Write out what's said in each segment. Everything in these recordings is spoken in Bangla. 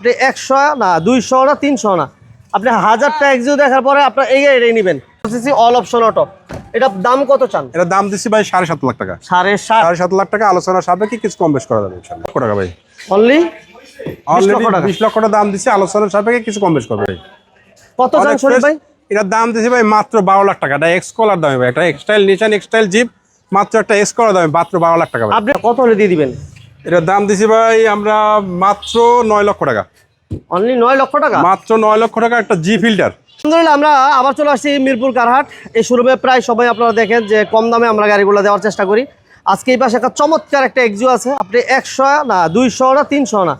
আপনি একশো না দুইশো না তিনশো না। আপনি হাজার টাকা এক্সিও দেখার পরে আপনার এই গাড়িটাই নেবেন। অল অপশন অটো এটার দাম কত চান? এটা দাম দিচ্ছি ভাই সাড়ে সাত লাখ টাকা। সাড়ে সাত। সাড়ে সাত লাখ টাকা আলোচনা সাপেক্ষে কিছু কম বেশ করা যাবে লক্ষ টাকা ভাই। অনলি। বিশ লক্ষ টাকা। দাম দিচ্ছি আলোচনা সাপেক্ষে কিছু কম বেশ করবে ভাই কত চান শরীফ ভাই? এটার দাম দিচ্ছি ভাই মাত্র বারো লাখ টাকা। এটা এক্স কলার দামে ভাই। একটা এক্সটাইল নিশান এক্সটাইল জিপ মাত্র একটা এক্স কলার দামে মাত্র বারো লাখ টাকা আপনি কত হলে দিয়ে দিবেন? এটার দাম দিছি ভাই আমরা মাত্র নয় লক্ষ টাকা। অনলি নয় লক্ষ টাকা। মাত্র নয় লক্ষ টাকা একটা জি ফিল্টার আলহামদুলিল্লাহ আমরা আবার চলে আসছি মিরপুর কারহাট। এই শোরুমে প্রায় সবাই আপনারা দেখেন যে কম দামে আমরা গাড়িগুলো দেওয়ার চেষ্টা করি। আজকে এই পাশে একটা চমৎকার একটা এক্সিও আছে। আপনি একশো না দুইশো না তিনশো না।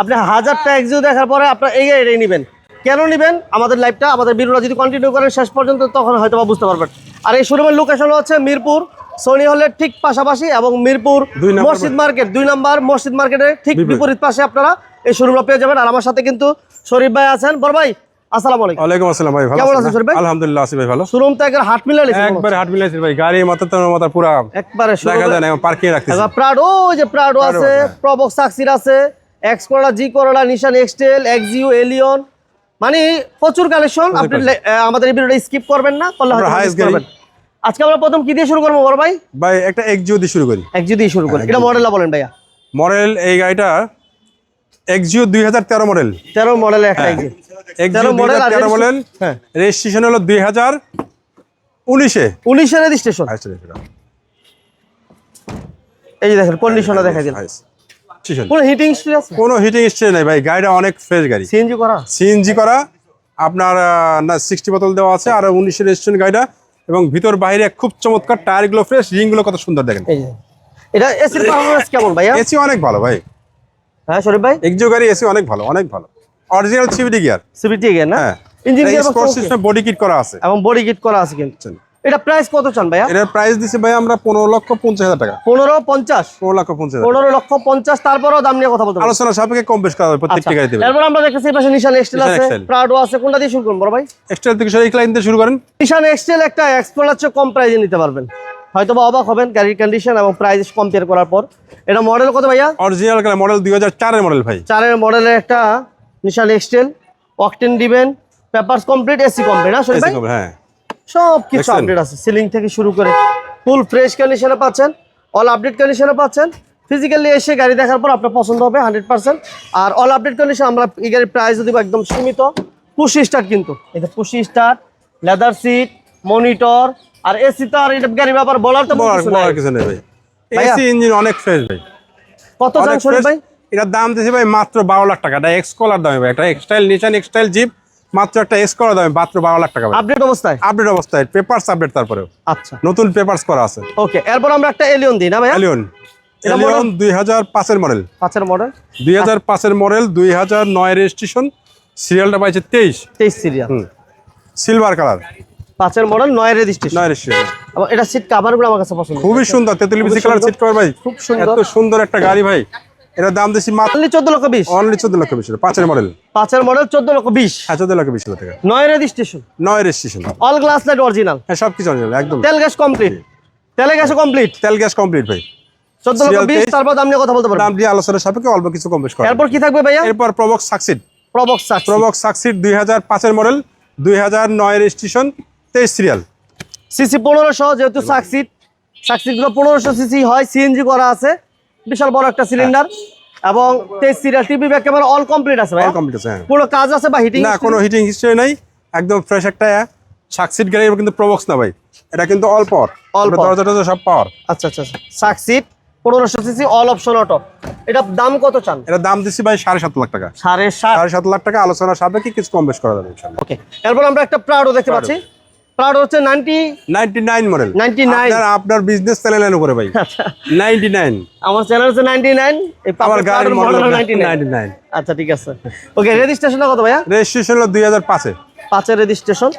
আপনি হাজার টাকা এক্সিও দেখার পরে আপনার এই গাড়িটাই নেবেন। কেন নেবেন? আমাদের লাইভটা আমাদের ভিডিওটা যদি কন্টিনিউ করেন শেষ পর্যন্ত তখন হয়তো বা বুঝতে পারবেন। আর এই শোরুমের লোকেশন হচ্ছে মিরপুর সোনি হলের ঠিক পাশাপাশি এবং মিরপুর দুই নম্বর মসজিদ মার্কেট দুই নম্বর মসজিদ মার্কেটের ঠিক বিপরীত পাশে আপনারা এই শোরুমটা পেয়ে যাবেন। আর আমার সাথে কিন্তু শরীফ ভাই আছেন। বড় ভাই আসসালামু আলাইকুম। ওয়ালাইকুম আসসালাম ভাই ভালো আছেন আছেন শরীফ ভাই? আলহামদুলিল্লাহ আছি ভাই ভালো। শোরুম তো একবার হাট মিলালে একবার হাট মিলাইছি ভাই গাড়ি মাথা তোমার মাথা পুরা একবারে দেখা যায় না পার্কিং রাখতেছি। প্রাডো ওই যে প্রাডো আছে হ্যাঁ। প্রবক্স সাকসির আছে X Corolla G Corolla Nissan X Trail Axio Allion মানে প্রচুর কালেকশন আপনি আমাদের এই ভিডিওটা স্কিপ করবেন না করলে হয়তো। করবেন। আজকে আমরা প্রথম কি দিয়ে শুরু করব বড় ভাই? ভাই একটা এক্সিও দিয়ে শুরু করি। এক্সিও দিয়ে শুরু করি। এটা মডেলটা বলেন ভাইয়া। মডেল এই গাড়িটা এক্সিও দুই হাজার তেরো মডেল তেরো মডেলের একটা এক্সিও আর তেরো মডেল হ্যাঁ। রেজিস্ট্রেশন হলো দুই হাজার উনিশে। উনিশের রেজিস্ট্রেশন আচ্ছা, এই যে দেখেন কন্ডিশনটা দেখা দিন কোনো হিটিং কোনো হিটিং স্টে নাই ভাই গাড়িটা অনেক ফ্রেশ গাড়ি। সিএনজি করা? সিএনজি করা আপনার না সিক্সটি বোতল দেওয়া আছে আর উনিশের রেজিস্ট্রেশন গাড়িটা এবং ভিতর বাইরে খুব চমৎকার টায়ারগুলো ফ্রেশ রিংগুলো কত সুন্দর দেখেন। এটা এসির পারফরমেন্স কেমন ভাই এসি অনেক ভালো ভাই। হ্যাঁ শরীফ ভাই? এক্সিও গাড়ি এসি অনেক ভালো অনেক ভালো। অরিজিনাল গিয়ার সিবিটি গিয়ে না? Engine sports system body kit করা আছে। এবং বডি কিট করা আছে কিন্তু। এটা প্রাইস কত চান ভাইয়া? এটার প্রাইস দিছে ভাই আমরা পনেরো লক্ষ পঞ্চাশ হাজার টাকা। পনেরো পঞ্চাশ? পনেরো লক্ষ পঞ্চাশ হাজার পনেরো লক্ষ পঞ্চাশ তারপরেও দাম নিয়ে কথা বলতে আলোচনা সাপেক্ষে কম বেশ করা হবে প্রত্যেকটি এরপর আমরা দেখতেছি এই পাশে নিশান এক্সটেল আছে প্রাডো আছে কোনটা দিয়ে শুরু করুন বড় ভাই? এক্সট্রা থেকে সরে এই লাইন দিয়ে শুরু করেন। নিশান এক্সটেল একটা এক্সপ্লোরার চেয়ে কম প্রাইজে নিতে পারবেন। হয়তো বা অবাক হবেন গাড়ির কন্ডিশন এবং প্রাইস কম্পেয়ার করার পর। এটা মডেল কত ভাইয়া? অরিজিনাল মডেল দুই হাজার চারের মডেল ভাই। চারের মডেলের একটা নিশান এক্সটেল অকটেন দিবেন পেপারস কমপ্লিট এসি কমপ্লিট না শরীফ ভাই? হ্যাঁ। সব কিছু আপডেট আছে সিলিং থেকে শুরু করে ফুল ফ্রেশ কন্ডিশনে পাচ্ছেন অল আপডেট কন্ডিশনে পাচ্ছেন। ফিজিক্যালি এসে গাড়ি দেখার পর আপনার পছন্দ হবে হান্ড্রেড পার্সেন্ট আর অল আপডেট কন্ডিশন আমরা এই গাড়ির প্রাইস যদি একদম সীমিত পুশি স্টার্ট কিন্তু। এটা push start leather seat monitor আর এসি তো আর এটা গাড়ির ব্যাপার বলার তো বলার কিছু নাই। ভাই। এসি ইঞ্জিন অনেক ফ্রেশ ভাই। কত দাম fresh। ভাই? এটার দাম দিয়েছে ভাই মাত্র বারো লাখ টাকা। এটা এক্স কলার দামে ভাই। একটা এক্সটাইল নিশান এক্সটাইল জিপ মাত্র একটা এক্স কলার দামে মাত্র বারো লাখ টাকা আপডেট অবস্থায়? আপডেট অবস্থায়। পেপারস আপডেট তারপরেও। আচ্ছা। নতুন পেপারস করা আছে। ওকে এরপর আমরা একটা এলিয়ন দিই না ভাইয়া? এলিয়ন এলিয়ন দুই হাজার পাঁচের মডেল পাঁচের মডেল দুই হাজার পাঁচের মডেল দুই হাজার নয় রেজিস্ট্রেশন। সিরিয়ালটা পাইছে তেইশ। তেইশ সিরিয়াল সিলভার কালার পাঁচের মডেল নয় রেজিস্ট্রেশন নয় রেজিস্ট্রেশন এবং এটা সিট কাভারগুলো আমার কাছে পছন্দ। খুবই সুন্দর তেতুলি বিসি কালার সিট কভার ভাই। খুব সুন্দর। এত সুন্দর একটা গাড়ি ভাই। এটার দাম দিছি মাত্র অনলি চোদ্দ লক্ষ বিশ। অনলি চোদ্দ লক্ষ বিশ। পাঁচের মডেল পাঁচের মডেল চোদ্দ লক্ষ বিশ। হ্যাঁ চোদ্দ লক্ষ বিশ হাজার টাকা। নয় রেজিস্ট্রেশন নয় registration all glass light original হ্যাঁ সব কিছু অরিজিনাল একদম। তেল গ্যাস কমপ্লিট তেলে গ্যাসও কমপ্লিট তেল গ্যাস কমপ্লিট ভাই। চোদ্দ লক্ষ Serial বিশ তেইশ। তারপর দাম নিয়ে কথা বলতে পারব। দাম দিয়ে আলোচনার সাপেক্ষে অল্প কিছু কম বেশ করা এরপর কি থাকবে ভাইয়া? এরপর প্রবক্স সাকসিড প্রবক্স সাক্স প্রবক্স সাকসিড দুই হাজার পাঁচের মডেল দুই হাজার নয় রেজিস্ট্রেশন তেইশ সিরিয়াল সিসি পনেরোশো যেহেতু সাকসিট সাকসিটগুলো পনেরোশো সিসি হয় সিএনজি করা আছে। বিশাল বড় একটা সিলিন্ডার এবং তেইশ serial TV back camera all complete আছে ভাইয়া কমপ্লিট আছে হ্যাঁ। কোনো কাজ আছে বা হিটিং না কোনো হিটিং হিস্ট্রি নাই। একদম ফ্রেশ একটা সাকসিড গাড়ি কিন্তু প্রবক্স না ভাই। এটা কিন্তু অল পাওয়ার All power। দরজা টরজা সব পাওয়ার আচ্ছা আচ্ছা আচ্ছা। সাকসিট পনেরোশো সিসি অল অপশন অটো এটা দাম কত চান? এটা দাম দিচ্ছি ভাই সাড়ে সাত লাখ টাকা। সাড়ে সাত। সাড়ে সাত লাখ টাকা আলোচনার সাপেক্ষে কিছু কম বেশ করা যাবে ওকে। এরপর আমরা একটা প্রাউডো দেখতে পাচ্ছি। প্রাউডো হচ্ছে নাইনটি নাইনটি নাইন মডেল 99 আপনার আপনার বিজনেস চ্যানেলের উপরে ভাই। নাইনটি নাইন আমার চ্যানেল হচ্ছে নাইনটি নাইন আমার গাড়ির model ninety nine ninety nine আচ্ছা ঠিক আছে। ওকে রেজিস্ট্রেশনটা কত ভাইয়া? রেজিস্ট্রেশন হলো দুই হাজার পাঁচে। পাঁচের রেজিস্ট্রেশন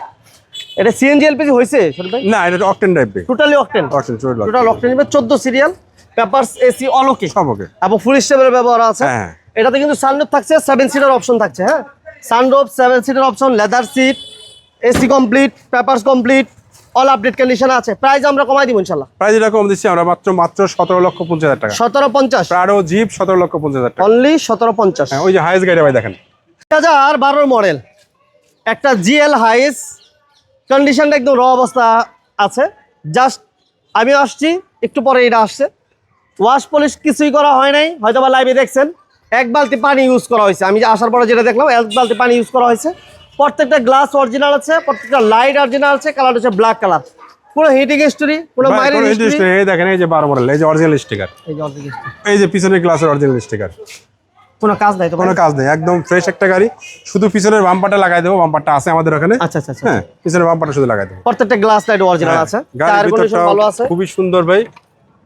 এটা সিএনজি এলপিজি শরীফ ভাই? না এটা octane type totally octane octane total octane নিবে চোদ্দ serial papers AC all okay সব ওকে এবং ফুল স্টেপের ব্যবহার আছে। হ্যাঁ। এটাতে কিন্তু সানরুফ থাকছে সেভেন সিটার অপশন থাকছে হ্যাঁ? Sunroof seven seater option leather seat AC complete papers complete all update condition আছে। প্রাইস আমরা কমাই দিব ইনশাল্লাহ প্রাইস এটা কম দিচ্ছি আমরা মাত্র মাত্র সতেরো লক্ষ পঞ্চাশ হাজার টাকা। সতেরো পঞ্চাশ? প্রাডো জিপ সতেরো লক্ষ পঞ্চাশ হাজার টাকা। অনলি সতেরো পঞ্চাশ। হ্যাঁ ওই যে হাইস গাড়ি ভাই দেখেন। হাজার বারোর মডেল একটা জিএল হাইস কন্ডিশনটা একদম র অবস্থা আছে। জাস্ট আমি আসছি একটু পরে এটা আসছে। ওয়াশ পলিশ কিছুই করা হয় নাই হয়তো বা লাইভে দেখছেন। এক বালতি পানি ইউজ করা হয়েছে। আমি আসার পরে যেটা দেখলাম এক বালতি পানি ইউজ করা হয়েছে। প্রত্যেকটা গ্লাস অরিজিনাল আছে প্রত্যেকটা লাইট অরিজিনাল আছে কালার হচ্ছে ব্ল্যাক কালার পুরো হিটিং হিস্টোরি মাইনের কোনো হিস্টোরি এই দেখেন এই যে বারো মডেল এই যে অরিজিনাল স্টিকার এই যে অর্ধেক history। এই যে পিছনের গ্লাসের অরিজিনাল স্টিকার কোনো কাজ নাই তো কোনো কাজ নেই একদম ফ্রেশ একটা গাড়ি। শুধু পিছনের বাম্পারটা লাগাই দেবো বাম্পারটা আছে আমাদের ওখানে। আচ্ছা আচ্ছা আচ্ছা। হ্যাঁ পিছনের বাম্পারটা শুধু লাগাই দেবো। প্রত্যেকটা গ্লাস লাইট অরিজিনাল আছে। গাড়ির ভিতরটাও ভালো আছে। খুবই সুন্দর ভাই।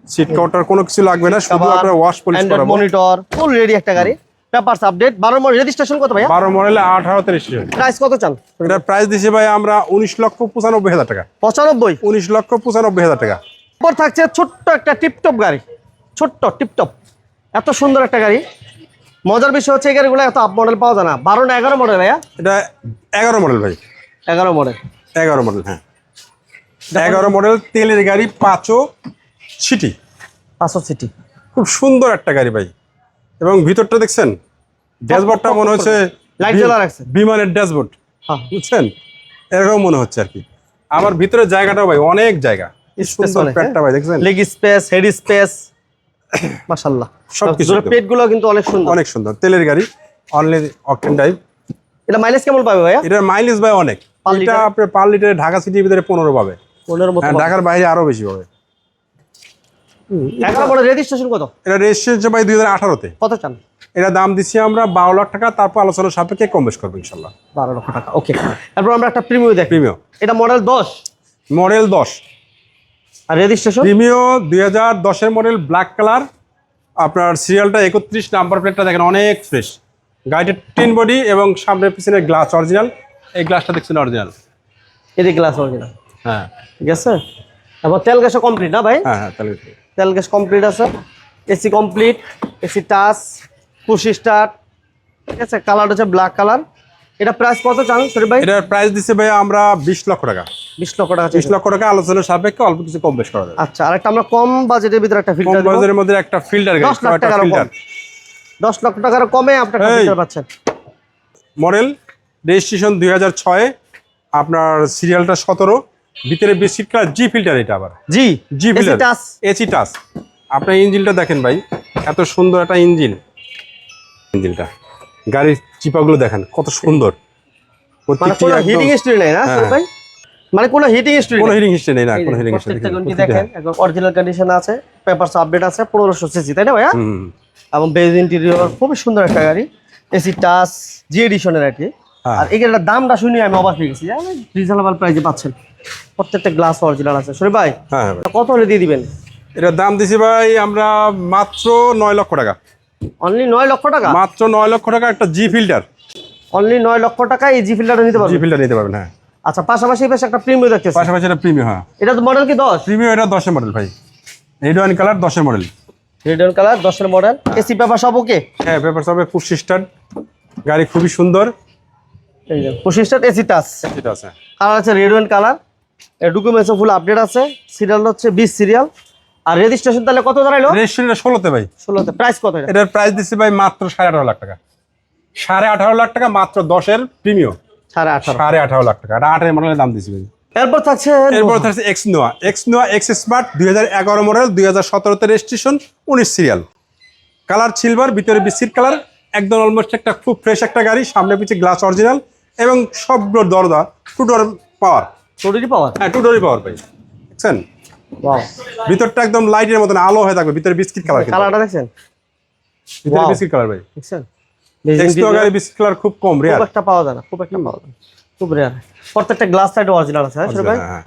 সিট কভারটার কোনো কিছু লাগবে না শুধু আপনার ওয়াশ পলিশ করাবো। মনিটর ফুল রেডি একটা গাড়ি। পেপারস আপডেট বারো মডেল রেজিস্ট্রেশন কত ভাইয়া? বারো মডেলে আঠারো তিরিশ প্রাইস কত চান? এটার প্রাইস দিছি ভাই আমরা উনিশ লক্ষ পঁচানব্বই হাজার টাকা। পঁচানব্বই? উনিশ লক্ষ পঁচানব্বই হাজার টাকা। পর থাকছে ছোট্ট একটা টিপটপ গাড়ি। ছোট্ট টিপটপ এত সুন্দর একটা গাড়ি। মজার বিষয় হচ্ছে এই গাড়িগুলো এত আপ মডেল পাওয়া যায় না। বারো না এগারো মডেল ভাইয়া? এটা এগারো মডেল ভাই। এগারো মডেল এগারো মডেল হ্যাঁ। এগারো মডেল তেলের গাড়ি পাঁচও সিটি। পাঁচশো সিটি। খুব সুন্দর একটা গাড়ি ভাই। এবং ভিতরটা দেখছেন? ড্যাশবোর্ডটা মনে হচ্ছে বি- জ্বলা রাখছে। বিমানের ড্যাশবোর্ড। হ্যাঁ। বুঝছেন? এরকম মনে হচ্ছে আর কি। আমার ভিতরের জায়গাটাও ভাই অনেক জায়গা। সুন্দর অনেক, প্যাটটা ভাই দেখছেন? লেগ স্পেস হেড স্পেস মাশাল্লাহ সবকিছু একদম। পেটগুলো কিন্তু অনেক সুন্দর। অনেক সুন্দর। তেলের গাড়ি অনলি অকটেন ড্রাইভ এটা মাইলেজ কেমন পাবে ভাইয়া? এটার মাইলেজ ভাই অনেক। এটা? আপনার পার লিটারে ঢাকা সিটির ভিতরে পনেরো পাবে। পনেরো মতো হ্যাঁ ঢাকার বাইরে আরও বেশি পাবে। এগারো রেজিস্ট্রেশন কত? এটা রেজিস্ট্রেশন ভাই দুই হাজার আঠারোতে। কত চান? এটা দাম দিচ্ছি আমরা বারো লাখ টাকা তারপর আলোচনার সাপেক্ষে কম বেশ করব ইনশাল্লাহ। বারো লক্ষ টাকা ওকে তারপর আমরা একটা প্রিমিও দেখি। প্রিমিও এটা মডেল দশ? মডেল দশ। আর রেজিস্ট্রেশন প্রিমিও দুই হাজার দশের মডেল ব্ল্যাক কালার আপনার সিরিয়ালটা একত্রিশ নাম্বার প্লেটটা দেখেন অনেক ফ্রেশ গাড়িটা টিন বডি এবং সামনে পিছনে গ্লাস অরিজিনাল এই গ্লাসটা দেখছেন অরিজিনাল এদিকে গ্লাস অরিজিনাল হ্যাঁ। ঠিক আছে? তারপর তেল গ্যাসও কমপ্লিট না ভাই? হ্যাঁ হ্যাঁ তাহলে তেল গ্যাস কমপ্লিট আছে। AC complete AC touch push start ঠিক আছে? কালার হচ্ছে ব্ল্যাক কালার এটা প্রাইস কত চান সরি ভাই? এটার প্রাইস দিচ্ছে ভাই আমরা বিশ লক্ষ টাকা। বিশ লক্ষ টাকা বিশ। লক্ষ টাকা আলোচনার সাপেক্ষে অল্প কিছু কম বেশ করা যাবে। আচ্ছা আর একটা আমরা কম বাজেটের ভিতরে একটা ফিল্টার কম বাজারের মধ্যে একটা ফিল্টার দশ লাখ কম। ফিল্টার দশ লক্ষ টাকার কমে আপনি একটা এই। ফিল্টার পাচ্ছেন। মডেল রেজিস্ট্রেশন দুই হাজার ছয় আপনার সিরিয়ালটা সতেরো ভিতরে বেশি কালার জি ফিল্টার এটা আবার। জি জি AC filter touch AC touch আপনার ইঞ্জিনটা দেখেন ভাই এত সুন্দর একটা ইঞ্জিন ইঞ্জিনটা গাড়ির চিপাগুলো দেখেন কত সুন্দর। মানে হিটিং হিস্ট্রি নেই না হ্যাঁ। ভাই? মানে কোনো হিটিং হিস্ট্রি কোনো হিটিং হিস্ট্রি নেই না কোনো হিটিং হিস্ট্রি প্রত্যেকটা দেখেন একদম অরিজিনাল কন্ডিশন আছে পেপারস আপডেট আছে সিসি তাই না ভাইয়া? এবং বেজ ইন্টেরিয়র খুবই সুন্দর একটা গাড়ি। এসি টাচ জি এডিশনের আর কি। আর এই গাড়িটার দামটা শুনে আমি অবাক হয়ে গেছি। রিজনেবল প্রাইসে পাচ্ছেন। প্রত্যেকটা গ্লাস অরিজিনাল আছে। শরীফ ভাই হ্যাঁ হ্যাঁ কত হলে দিয়ে দিবেন? এটার দাম দিছি ভাই আমরা মাত্র নয় লক্ষ টাকা। অনলি নয় লক্ষ টাকা? মাত্র নয় লক্ষ টাকা একটা জি ফিল্টার অনলি নয় লক্ষ টাকা এই জি ফিল্টারটা নিতে পারবেন? জি ফিল্টার নিতে পারবেন হ্যাঁ। আচ্ছা পাশাপাশি বেশ একটা প্রিমিয়াম দেখতেছি। পাশাপাশি এটা প্রিমিয়াম হ্যাঁ। এটা তো মডেল কি দশ? প্রিমিয়াম এটা দশের মডেল ভাই। রেড ওয়ান কালার দশের মডেল রেড ওয়ান কালার দশের মডেল এসি পেপার সব ওকে হ্যাঁ পেপার সবে ফুড সিস্টার গাড়ি খুবই সুন্দর। পঁচিশ স্টার এসি টাচ আছে কালার আছে রেড ওয়ান কালার। ডকুমেন্টসও ফুল আপডেট আছে। সিরিয়াল হচ্ছে বিশ সিরিয়াল আর রেজিস্ট্রেশন তাহলে কত দাঁড়াইলো রেজিস্ট্রেশনটা ষোলোতে ভাই। ষোলোতে। প্রাইস কত এটার প্রাইস দিচ্ছি ভাই মাত্র সাড়ে আঠারো লাখ টাকা। সাড়ে আঠারো লাখ টাকা মাত্র দশের প্রিমিয়াম সাড়ে আঠারো। সাড়ে আঠারো লাখ টাকা। আটের মডেলের দাম দিচ্ছি ভাই। এরপর থাকছে এরপর থাকছে X Noah X Noah X smart দুই হাজার এগারো মডেল দুই হাজার সতেরোতে রেজিস্ট্রেশন উনিশ সিরিয়াল কালার সিলভার ভিতরে বিস্কিট কালার একদম অলমোস্ট একটা খুব ফ্রেশ একটা গাড়ি সামনে পিছিয়ে গ্লাস অরিজিনাল এবং সবগুলোর দরজা two door power totally power হ্যাঁ টু ডোরই পাওয়ার ভাই। দেখছেন? ওয়াও ভিতরটা একদম লাইটের মতন আলো হয়ে থাকবে ভিতরে বিস্কিট কালার কালারটা দেখছেন? ভিতরে বিস্কিট কালার ভাই। দেখছেন? এক্স নোয়া বিস্কিট কালার খুব কম খুব একটা পাওয়া যায় না খুব একটা পাওয়া যায় খুব রেয়ার প্রত্যেকটা গ্লাস সাইড অরিজিনাল আছে হ্যাঁ ছোট ভাই? হ্যাঁ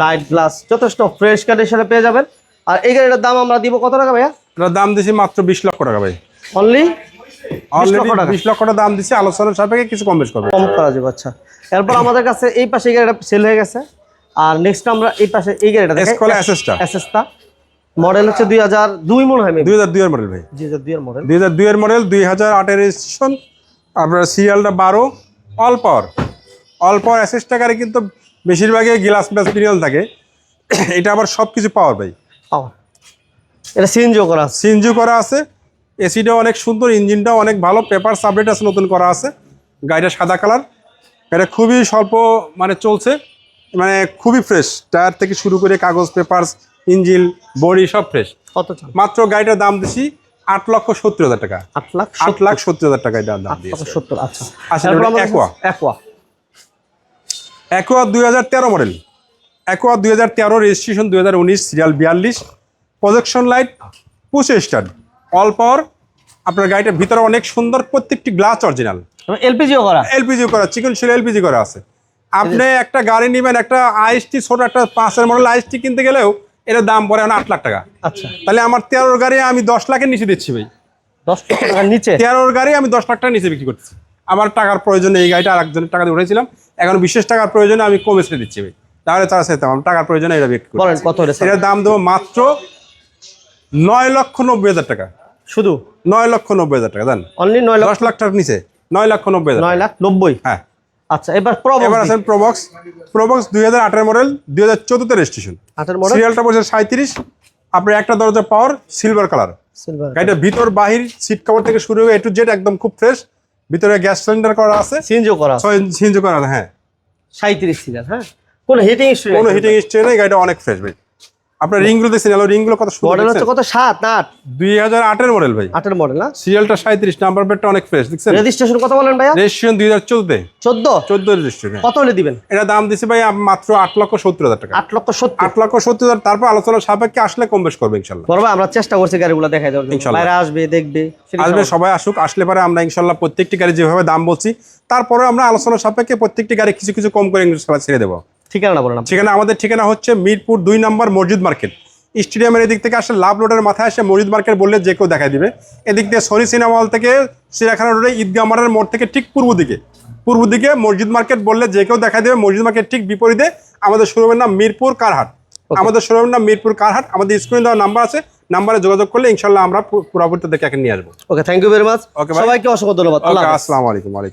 লাইট গ্লাস যথেষ্ট ফ্রেশ কন্ডিশনে পেয়ে যাবেন। আর এই গাড়িটার দাম আমরা দিব কত টাকা ভাইয়া? এটার দাম দিছি মাত্র বিশ লক্ষ টাকা ভাই। অনলি অলরেডি লক্ষ টাকা। বিশ লক্ষ দাম দিছি আলোচনার সাপেক্ষে কিছু কম বেশ করবে। কম করা যাবে আচ্ছা। এরপর আমাদের কাছে এই পাশে গাড়িটা সেল হয়ে গেছে। আর নেক্সট আমরা এই পাশে এই গাড়িটা দেখাই এসকোলা অ্যাসেসটা এসএসটা মডেল হচ্ছে মনে হয় ভাই। মডেল মডেল রেজিস্ট্রেশন আপনার সিরিয়ালটা অল পাওয়ার অল পাওয়ার গাড়ি কিন্তু বেশিরভাগই গ্লাস ম্যাস পিরিয়ল থাকে। এটা আবার সব কিছু পাওয়ার ভাই। পাওয়ার এটা সিএনজিও করা আছে। সিএনজি করা আছে। এসিটাও অনেক সুন্দর ইঞ্জিনটাও অনেক ভালো পেপার সাবলেট আছে নতুন করা আছে। গাড়িটা সাদা কালার। এটা খুবই স্বল্প মানে চলছে মানে খুবই ফ্রেশ টায়ার থেকে শুরু করে কাগজ পেপারস ইঞ্জিন বডি সব ফ্রেশ কত মাত্র গাড়িটার দাম দিছি আট লক্ষ সত্তর হাজার টাকা। আট লাখ আট লাখ সত্তর। হাজার টাকা এটার দাম দিয়েছে। সত্তর আচ্ছা। আচ্ছা। অ্যাকোয়া দুই হাজার তেরো মডেল অ্যাকোয়া দুই হাজার তেরো রেজিস্ট্রেশন দুই হাজার উনিশ সিরিয়াল বিয়াল্লিশ। Projection light push start all power আপনার গাড়িটার ভিতরে অনেক সুন্দর প্রত্যেকটি গ্লাস অরিজিনাল এলপিজিও করা। এলপিজি করা চিকন ছিল এলপিজি করা আছে। আপনি একটা গাড়ি নেবেন একটা আইএসটি ছোট একটা পাঁচের মডেল আইএসটি কিনতে গেলেও এর দাম পড়ে এখন আট লাখ টাকা। আচ্ছা। তাহলে আমার তেরোর গাড়ি আমি দশ লাখের নিচে দিচ্ছি ভাই। দশ টাকার নিচে? তেরোর গাড়ি আমি দশ লাখ টাকা নিচে বিক্রি করছি আমার টাকার প্রয়োজনে এই গাড়িটা আরেকজনের টাকা দিয়ে উঠেছিলাম এখন বিশেষ টাকার প্রয়োজনে আমি কমে ছেড়ে দিচ্ছি ভাই। তাহলে তারা সেতাম আমার টাকার প্রয়োজনে এটা বিক্রি করি কত এটার দাম দেবো মাত্র নয় লক্ষ নব্বই হাজার টাকা। শুধু নয় লক্ষ নব্বই হাজার টাকা দেন অনলি নয় লাখ দশ লাখ টাকার নিচে নয় লক্ষ নব্বই হাজার নয় লাখ নব্বই। হ্যাঁ। আচ্ছা এবার প্রবক্স এবার আছেন প্রবক্স প্রবক্স দুই হাজার আটের মডেল দুই হাজার চোদ্দতে রেজিস্ট্রেশন আটের মডেল সিরিয়ালটা বসে সাঁত্রিশ আপনার একটা দরজা পাওয়ার সিলভার কালার সিলভার গাড়িটার ভিতর বাহির সিট কভার থেকে শুরু হয়ে এ টু জেড একদম খুব ফ্রেশ ভিতরে গ্যাস সিলিন্ডার করা আছে। সিএনজিও করা ছয় সিএনজি করা হ্যাঁ। সাঁত্রিশ সিরিয়াল হ্যাঁ। কোন হিটিং কোনো হিটিং স্টে নেই গাড়িটা অনেক ফ্রেশ ভাই। আপনার রিংগুলো দেখছেন আলো রিংগুলো কত সুন্দর মডেল হচ্ছে কত? সাত না আট? দুই হাজার আটের মডেল ভাই। আটের মডেল না? সিরিয়ালটা সাঁত্রিশ নাম্বার প্লেটটা অনেক ফ্রেশ দেখছেন? রেজিস্ট্রেশন কত বলেন ভাইয়া? রেজিস্ট্রেশন দুই হাজার চোদ্দে? চোদ্দ চোদ্দ রেজিস্ট্রেশন কত হলে দিবেন? এটা দাম দিছে ভাই মাত্র আট লক্ষ সত্তর হাজার টাকা। আট লক্ষ সত্তর। আট লক্ষ সত্তর হাজার তারপর আলোচনা সাপেক্ষে আসলে কম বেশ করবে ইনশাল্লাহ। বড় আমরা চেষ্টা করছি গাড়িগুলো দেখাই দেওয়ার জন্য। বাইরে আসবে দেখবে আসবে সবাই আসুক আসলে পরে আমরা ইনশাল্লাহ প্রত্যেকটি গাড়ি যেভাবে দাম বলছি তারপরে আমরা আলোচনা সাপেক্ষে প্রত্যেকটি গাড়ি কিছু কিছু কম করে ইনশাল্লাহ ছেড়ে দেবো। ঠিকানা বলেন। সেখানে আমাদের ঠিকানা হচ্ছে মিরপুর দুই নম্বর মসজিদ মার্কেট। স্টেডিয়ামের এদিক থেকে আসলে লাভ রোডের মাথায় আসে মসজিদ মার্কেট বললে যে কেউ দেখা দিবে। এদিক দিয়ে সরি সিনেমা হল থেকে সিরাখানা রোডে ঈদগাহ মাঠের মোড় থেকে ঠিক পূর্ব দিকে। পূর্ব দিকে মসজিদ মার্কেট বললে যে কেউ দেখা দেবে মসজিদ মার্কেট ঠিক বিপরীতে আমাদের শোরুমের নাম মিরপুর কারহাট। আমাদের শোরুমের নাম মিরপুর কারহাট। আমাদের স্ক্রিনে দেওয়া নাম্বার আছে নাম্বারে যোগাযোগ করলে ইনশাল্লাহ আমরা পুরোপুরি দেখে নিয়ে আসব। Okay thank you very much okay. সবাইকে অসংখ্য ধন্যবাদ। আসসালামু আলাইকুম ওয়ালাইকুম